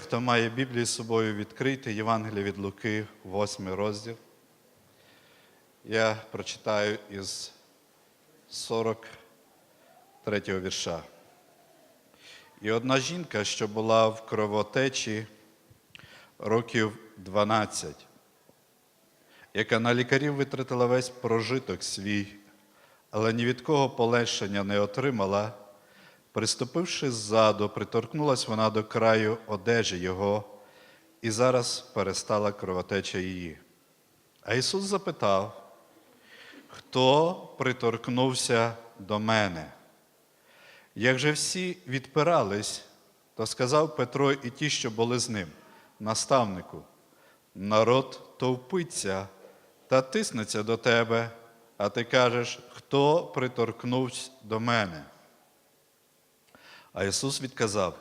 Хто має Біблію з собою відкрити, Євангеліє від Луки, 8 розділ. Я прочитаю із 43 вірша. І одна жінка, що була в кровотечі років 12, яка на лікарів витратила весь прожиток свій, але ні від кого полегшення не отримала, Приступивши ззаду, приторкнулась вона до краю одежі його, і зараз перестала кровотеча її. А Ісус запитав, хто приторкнувся до мене? Як же всі відпирались, то сказав Петро і ті, що були з ним, наставнику, народ товпиться та тиснеться до тебе, а ти кажеш, хто приторкнувся до мене? А Ісус відказав: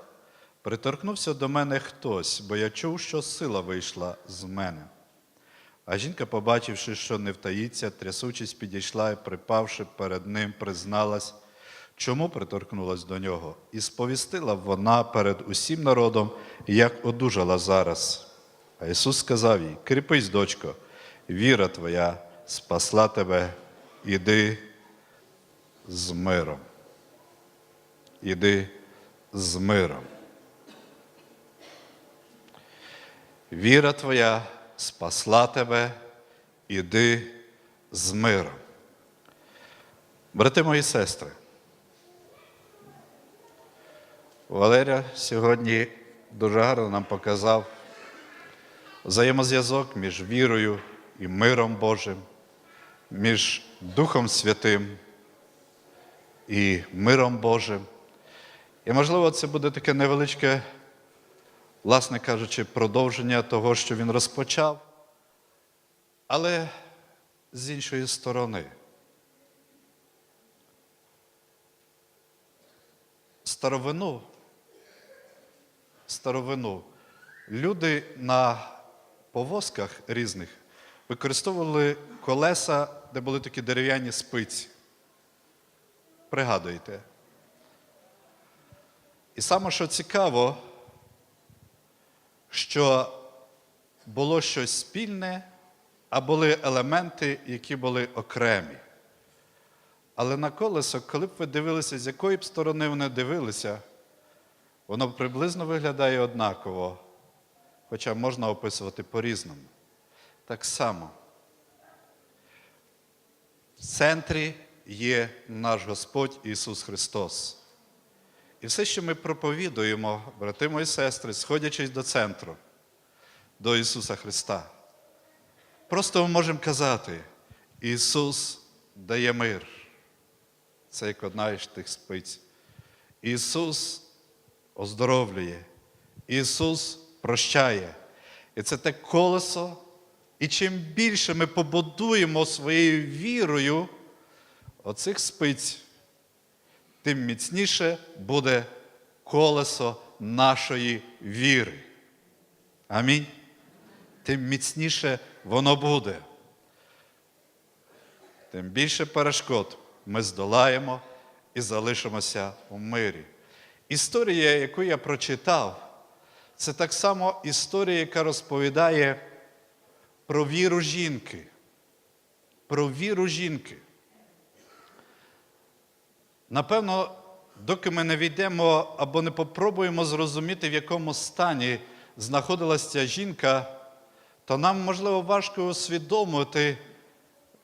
приторкнувся до мене хтось, бо я чув, що сила вийшла з мене. А жінка, побачивши, що не втаїться, трясучись, підійшла і, припавши перед ним, призналась, чому приторкнулась до нього, і сповістила вона перед усім народом, як одужала зараз. А Ісус сказав їй: Кріпись, дочко, віра твоя спасла тебе, іди з миром. Іди з миром. Віра твоя спасла тебе, іди з миром. Брати мої сестри, Валерія сьогодні дуже гарно нам показав взаємозв'язок між вірою і миром Божим, між Духом Святим і миром Божим. І, можливо, це буде таке невеличке, власне кажучи, продовження того, що він розпочав, але з іншої сторони. Старовину, старовину люди на повозках різних використовували колеса, де були такі дерев'яні спиці. Пригадуєте? І саме що цікаво, що було щось спільне, а були елементи, які були окремі. Але на колесо, коли б ви дивилися, з якої б сторони вони дивилися, воно приблизно виглядає однаково, хоча можна описувати по-різному. Так само. В центрі є наш Господь Ісус Христос. І все, що ми проповідуємо, брати мої сестри, сходячись до центру, до Ісуса Христа, просто ми можемо казати, Ісус дає мир. Це як одна із тих спиць. Ісус оздоровлює, Ісус прощає. І це те колесо. І чим більше ми побудуємо своєю вірою оцих спиць, тим міцніше буде колесо нашої віри. Амінь. Тим міцніше воно буде. Тим більше перешкод ми здолаємо і залишимося у мирі. Історія, яку я прочитав, це так само історія, яка розповідає про віру жінки. Про віру жінки. Напевно, доки ми не війдемо або не попробуємо зрозуміти, в якому стані знаходилася ця жінка, то нам, можливо, важко усвідомити,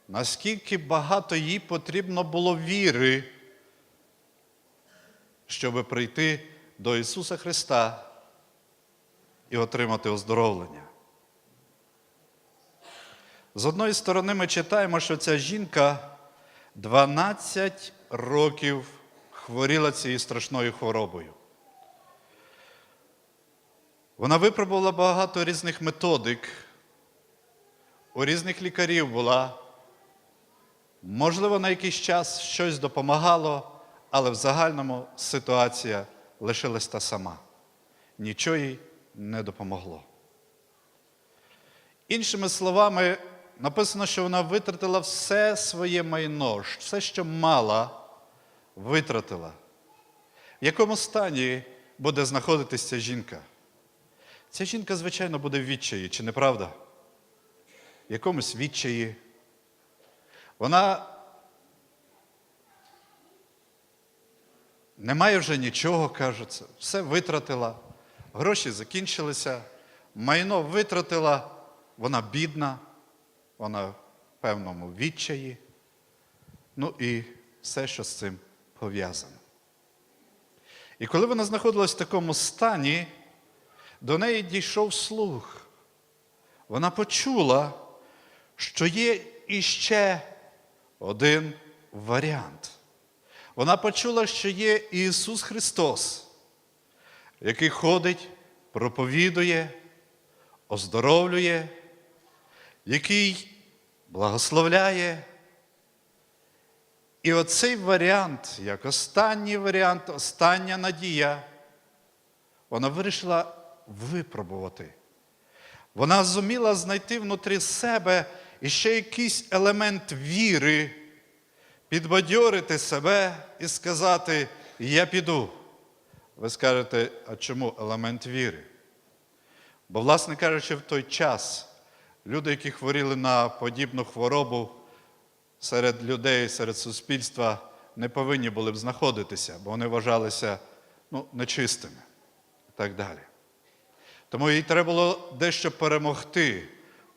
наскільки багато їй потрібно було віри, щоб прийти до Ісуса Христа і отримати оздоровлення. З одної сторони, ми читаємо, що ця жінка 12 років хворіла цією страшною хворобою. Вона випробувала багато різних методик, у різних лікарів була. Можливо, на якийсь час щось допомагало, але в загальному ситуація лишилась та сама. Нічого їй не допомогло. Іншими словами, написано, що вона витратила все своє майно, все, що мала, витратила. В якому стані буде знаходитися ця жінка? Ця жінка, звичайно, буде в відчаї, чи не правда? В якомусь відчаї. Вона не має вже нічого, кажеться, все витратила, гроші закінчилися, майно витратила, вона бідна, вона в певному відчаї. Ну і все, що з цим пов'язано. І коли вона знаходилась в такому стані, до неї дійшов слух. Вона почула, що є іще один варіант. Вона почула, що є Ісус Христос, який ходить, проповідує, оздоровлює, який благословляє. І оцей варіант, як останній варіант, остання надія, вона вирішила випробувати. Вона зуміла знайти внутрі себе іще якийсь елемент віри, підбадьорити себе і сказати: Я піду. Ви скажете, а чому елемент віри? Бо, власне кажучи, в той час люди, які хворіли на подібну хворобу, серед людей, серед суспільства не повинні були б знаходитися, бо вони вважалися ну, нечистими і так далі. Тому їй треба було дещо перемогти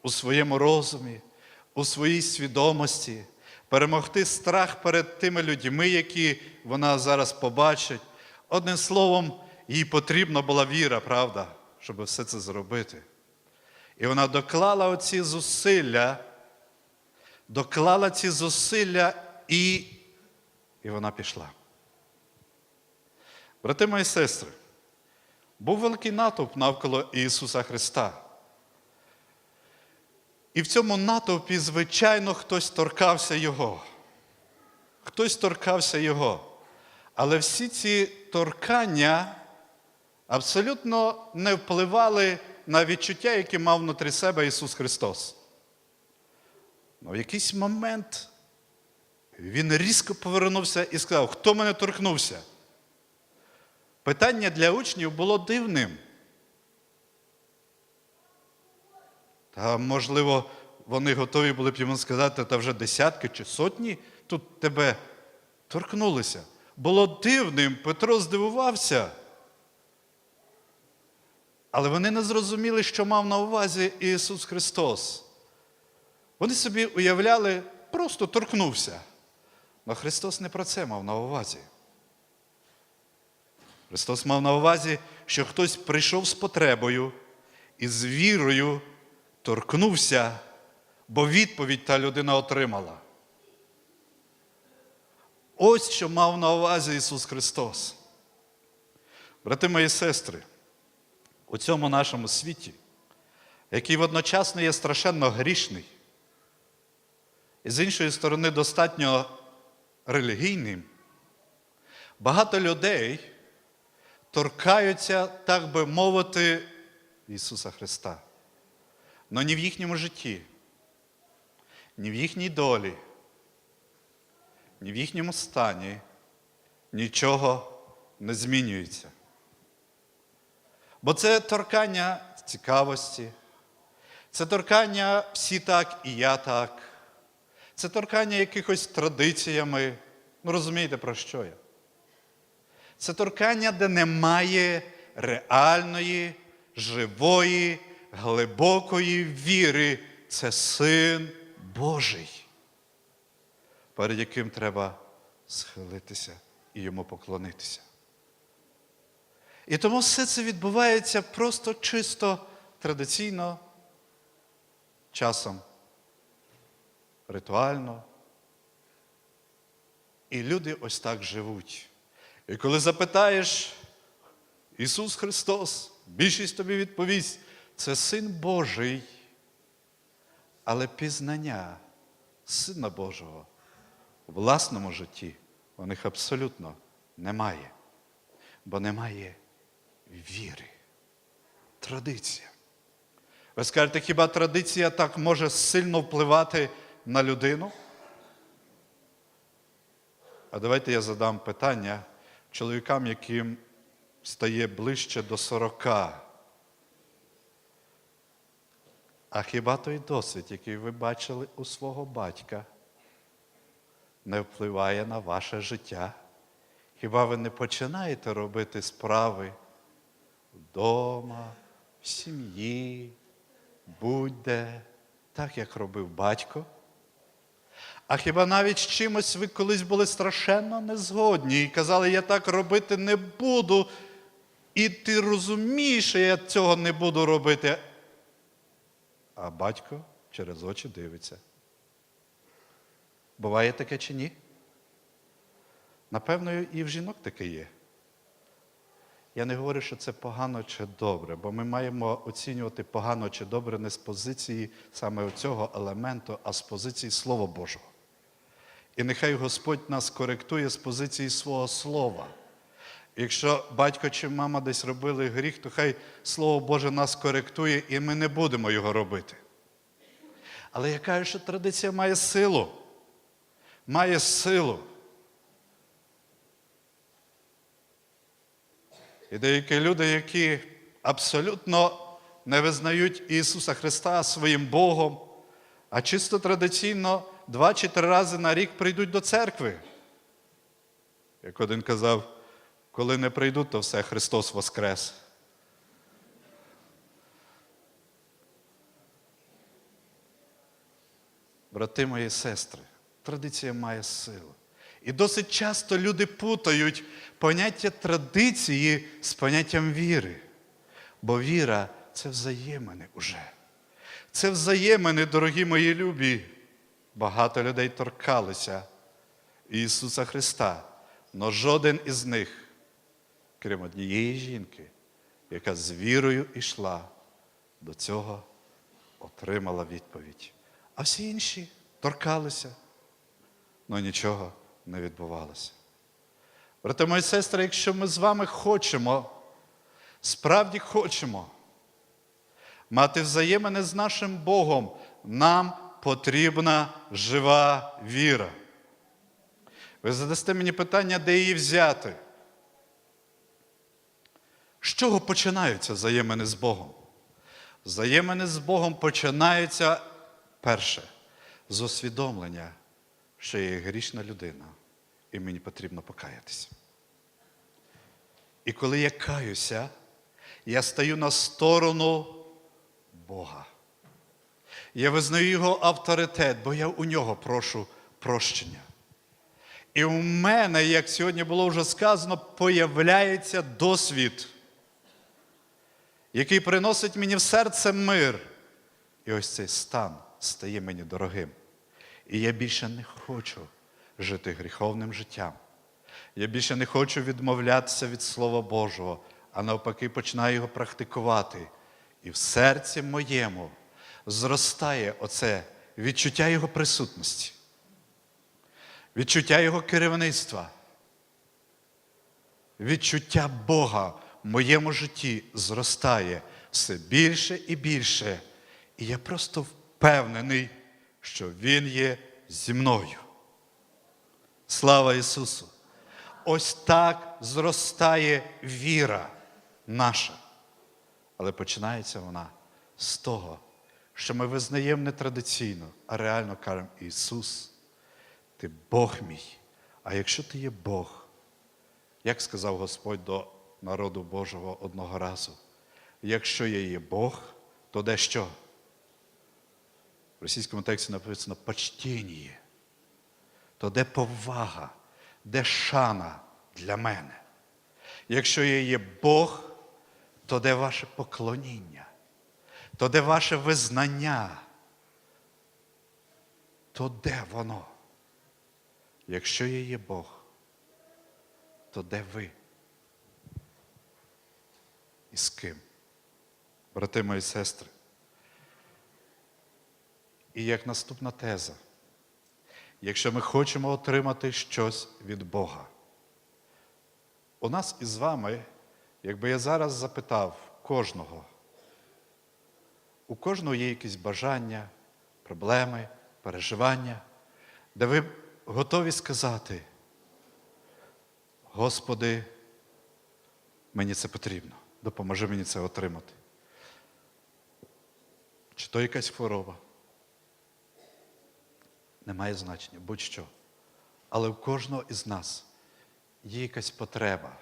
у своєму розумі, у своїй свідомості, перемогти страх перед тими людьми, які вона зараз побачить. Одним словом, їй потрібна була віра, правда, щоб все це зробити. І вона доклала оці зусилля, доклала ці зусилля і, і вона пішла. Брати мої сестри, був великий натовп навколо Ісуса Христа. І в цьому натовпі, звичайно, хтось торкався Його. Хтось торкався Його. Але всі ці торкання абсолютно не впливали на відчуття, яке мав внутрі себе Ісус Христос. Но в якийсь момент Він різко повернувся і сказав, хто мене торкнувся? Питання для учнів було дивним. Та, можливо, вони готові були б йому сказати, та вже десятки чи сотні тут тебе торкнулися. Було дивним, Петро здивувався. Але вони не зрозуміли, що мав на увазі Ісус Христос. Вони собі уявляли, просто торкнувся. Але Христос не про це мав на увазі. Христос мав на увазі, що хтось прийшов з потребою і з вірою торкнувся, бо відповідь та людина отримала. Ось що мав на увазі Ісус Христос. Брати мої сестри, у цьому нашому світі, який водночасно є страшенно грішний, і з іншої сторони, достатньо релігійним, багато людей торкаються, так би мовити, Ісуса Христа. Но ні в їхньому житті, ні в їхній долі, ні в їхньому стані нічого не змінюється. Бо це торкання цікавості, це торкання всі так і я так, це торкання якихось традиціями. Ну, розумієте, про що я? Це торкання, де немає реальної, живої, глибокої віри. Це син Божий, перед яким треба схилитися і йому поклонитися. І тому все це відбувається просто чисто традиційно, часом ритуально. І люди ось так живуть. І коли запитаєш, Ісус Христос, більшість тобі відповість, це Син Божий, але пізнання Сина Божого у власному житті у них абсолютно немає, бо немає віри. Традиція. Ви скажете, хіба традиція так може сильно впливати на людину? А давайте я задам питання чоловікам, яким стає ближче до 40. А хіба той досвід, який ви бачили у свого батька, не впливає на ваше життя? Хіба ви не починаєте робити справи вдома, в сім'ї, будь-де, так як робив батько? А хіба навіть з чимось ви колись були страшенно незгодні і казали, я так робити не буду, і ти розумієш, що я цього не буду робити. А батько через очі дивиться. Буває таке чи ні? Напевно, і в жінок таке є. Я не говорю, що це погано чи добре, бо ми маємо оцінювати погано чи добре не з позиції саме цього елементу, а з позиції Слова Божого. І нехай Господь нас коректує з позиції свого слова. Якщо батько чи мама десь робили гріх, то хай Слово Боже нас коректує, і ми не будемо його робити. Але я кажу, що традиція має силу. Має силу. І деякі люди, які абсолютно не визнають Ісуса Христа своїм Богом, а чисто традиційно два чи три рази на рік прийдуть до церкви. Як один казав, коли не прийдуть, то все, Христос Воскрес. Брати мої сестри, традиція має силу. І досить часто люди путають поняття традиції з поняттям віри. Бо віра це взаємини уже. Це взаємини, дорогі мої любі. Багато людей торкалися Ісуса Христа, але жоден із них, крім однієї жінки, яка з вірою йшла, до цього отримала відповідь. А всі інші торкалися, але нічого не відбувалося. Брати мої сестри, якщо ми з вами хочемо, справді хочемо мати взаємини з нашим Богом, нам потрібна жива віра. Ви задасте мені питання, де її взяти? З чого починаються взаємини з Богом? Взаємини з Богом починаються перше з усвідомлення, що я є грішна людина, і мені потрібно покаятися. І коли я каюся, я стаю на сторону Бога. Я визнаю Його авторитет, бо я у нього прошу прощення. І у мене, як сьогодні було вже сказано, появляється досвід, який приносить мені в серце мир. І ось цей стан стає мені дорогим. І я більше не хочу жити гріховним життям. Я більше не хочу відмовлятися від Слова Божого, а навпаки, починаю його практикувати. І в серці моєму зростає оце відчуття Його присутності, відчуття Його керівництва, відчуття Бога в моєму житті зростає все більше і більше. І я просто впевнений, що Він є зі мною. Слава Ісусу! Ось так зростає віра наша. Але починається вона з того, що ми визнаємо не традиційно, а реально кажемо, Ісус, ти Бог мій. А якщо ти є Бог, як сказав Господь до народу Божого одного разу, якщо я є Бог, то де що? В російському тексті написано почтіння. То де повага, де шана для мене? Якщо я є Бог, то де ваше поклоніння, то де ваше визнання, то де воно? Якщо я є Бог, то де ви? І з ким? Брати мої сестри. І як наступна теза, якщо ми хочемо отримати щось від Бога, у нас із вами, якби я зараз запитав кожного, у кожного є якісь бажання, проблеми, переживання, де ви готові сказати, Господи, мені це потрібно, допоможи мені це отримати. Чи то якась хвороба. Немає значення, будь-що. Але в кожного із нас є якась потреба.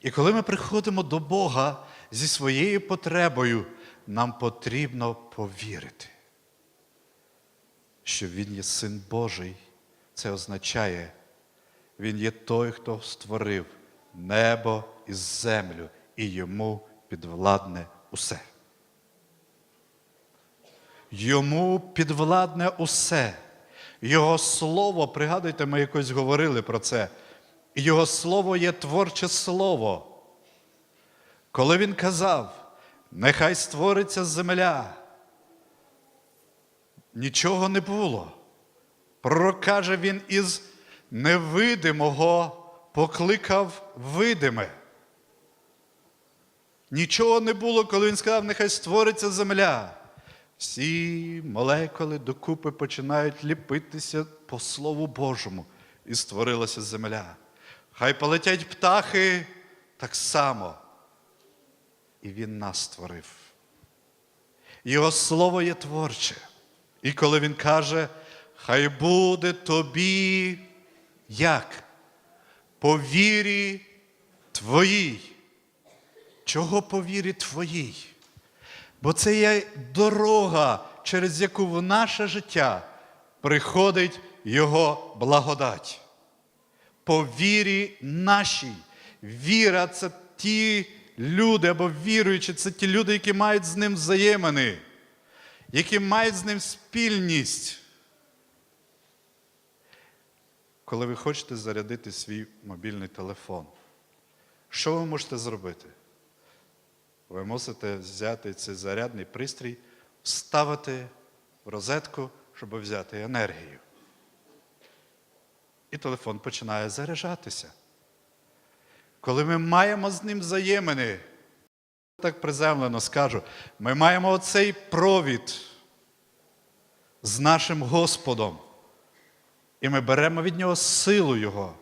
І коли ми приходимо до Бога зі своєю потребою, нам потрібно повірити, що Він є Син Божий. Це означає, Він є той, хто створив небо і землю, і йому підвладне усе. Йому підвладне усе. Його слово, пригадуйте, ми якось говорили про це. Його слово є творче слово. Коли він казав, нехай створиться земля, нічого не було. Пророк каже, він із невидимого покликав видиме. Нічого не було, коли він сказав, нехай створиться земля. Всі молекули докупи починають ліпитися по Слову Божому, і створилася земля. Хай полетять птахи так само. І Він нас створив. Його слово є творче. І коли Він каже, хай буде тобі як? По вірі твоїй. Чого по вірі твоїй? Бо це є дорога, через яку в наше життя приходить Його благодать. По вірі нашій. Віра це ті люди або віруючі, це ті люди, які мають з ним взаємини, які мають з ним спільність. Коли ви хочете зарядити свій мобільний телефон, що ви можете зробити? Ви мусите взяти цей зарядний пристрій, вставити в розетку, щоб взяти енергію. І телефон починає заряджатися. Коли ми маємо з ним взаємини, так приземлено скажу, ми маємо оцей провід з нашим Господом. І ми беремо від нього силу Його.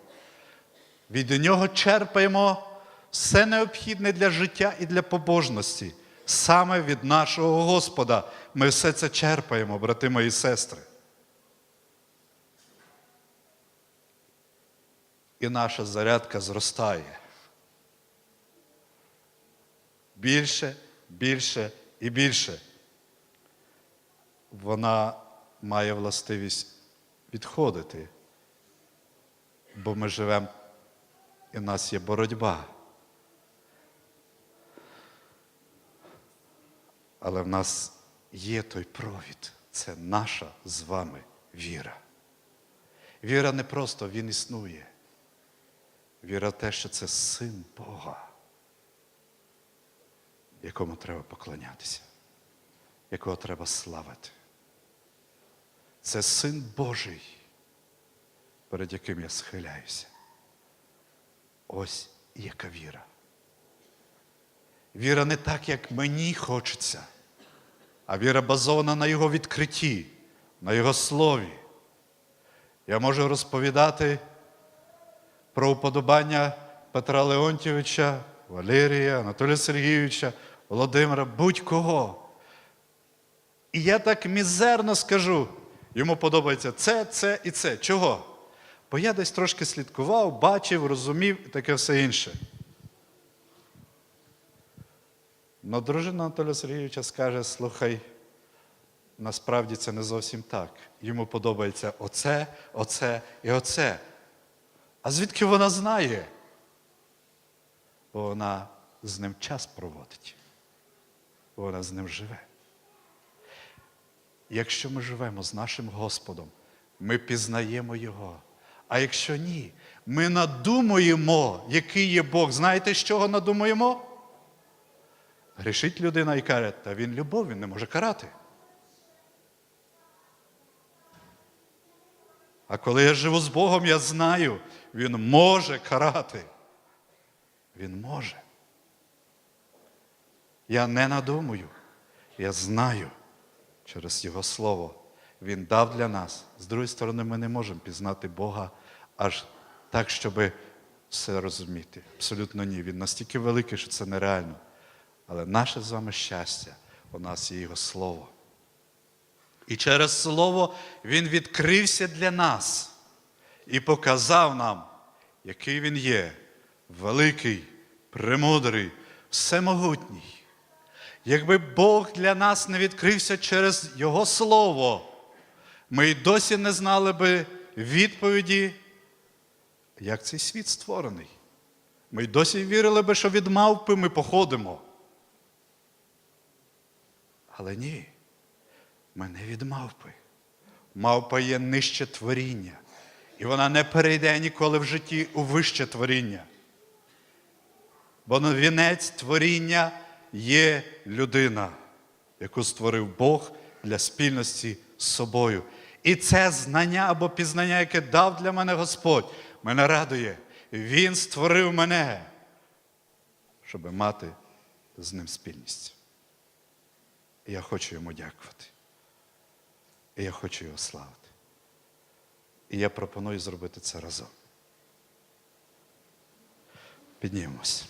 Від нього черпаємо все необхідне для життя і для побожності. Саме від нашого Господа. Ми все це черпаємо, брати мої сестри. І наша зарядка зростає. Більше, більше і більше. Вона має властивість відходити, бо ми живемо і в нас є боротьба. Але в нас є той провід. Це наша з вами віра. Віра не просто Він існує. Віра в те, що це син Бога, якому треба поклонятися, якого треба славити. Це син Божий, перед яким я схиляюся. Ось яка віра. Віра не так, як мені хочеться, а віра базована на Його відкритті, на Його слові. Я можу розповідати про уподобання Петра Леонтьовича, Валерія, Анатолія Сергійовича, Володимира, будь-кого. І я так мізерно скажу, йому подобається це, це і це. Чого? Бо я десь трошки слідкував, бачив, розумів і таке все інше. Но дружина Анатолія Сергійовича скаже: слухай, насправді це не зовсім так. Йому подобається оце, оце і оце. А звідки вона знає? Бо вона з ним час проводить, вона з ним живе. Якщо ми живемо з нашим Господом, ми пізнаємо Його. А якщо ні, ми надумуємо, який є Бог. Знаєте, з чого надумуємо? Грішить людина і каже, та він любов, він не може карати. А коли я живу з Богом, я знаю, Він може карати. Він може. Я не надумую, я знаю через Його Слово. Він дав для нас. З другої сторони, ми не можемо пізнати Бога аж так, щоб все розуміти. Абсолютно ні. Він настільки великий, що це нереально. Але наше з вами щастя у нас є Його Слово. І через Слово Він відкрився для нас і показав нам, який Він є, великий, премудрий, всемогутній. Якби Бог для нас не відкрився через Його Слово, ми й досі не знали би відповіді, як цей світ створений. Ми й досі вірили би, що від мавпи ми походимо. Але ні, ми не від мавпи. Мавпа є нижче творіння, і вона не перейде ніколи в житті у вище творіння. Бо вінець творіння є людина, яку створив Бог для спільності з собою. І це знання або пізнання, яке дав для мене Господь, мене радує. Він створив мене, щоб мати з ним спільність. І я хочу йому дякувати. І я хочу його славити. І я пропоную зробити це разом. Піднімемось.